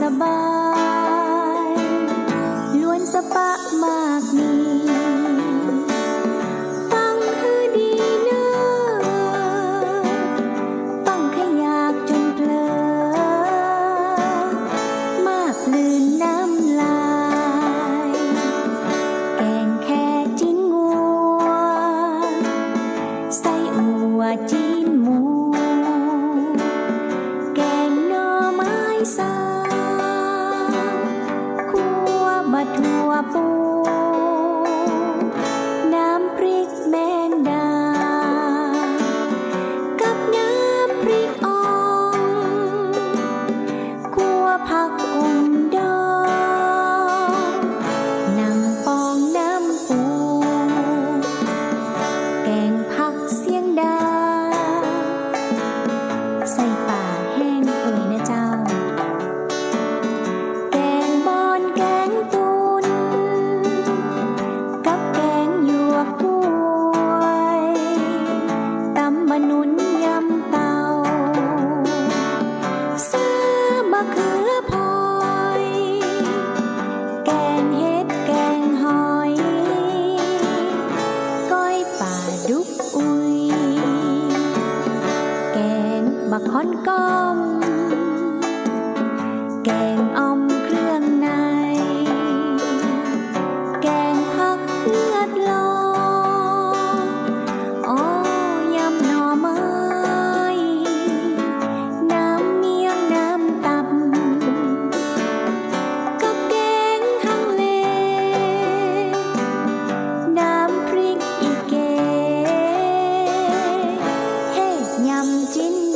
สบายล้วนสปะมากมีฟังคือดีเนอฟังขยากจนเพลอมากลืนน้ำลาย แกงแค่จิ้นงัว ใส่อัวจีนหมู แกงหน่อไม้สา ทั่ว ทอนกอม แกงอ่อมเครื่องใน แกงผักเลือดลอโอยำหน่อไม้ น้ำเมี่ยงน้ำตับกับแกงฮังเล น้ำพริกอีเกเฮ้ยำจิ้น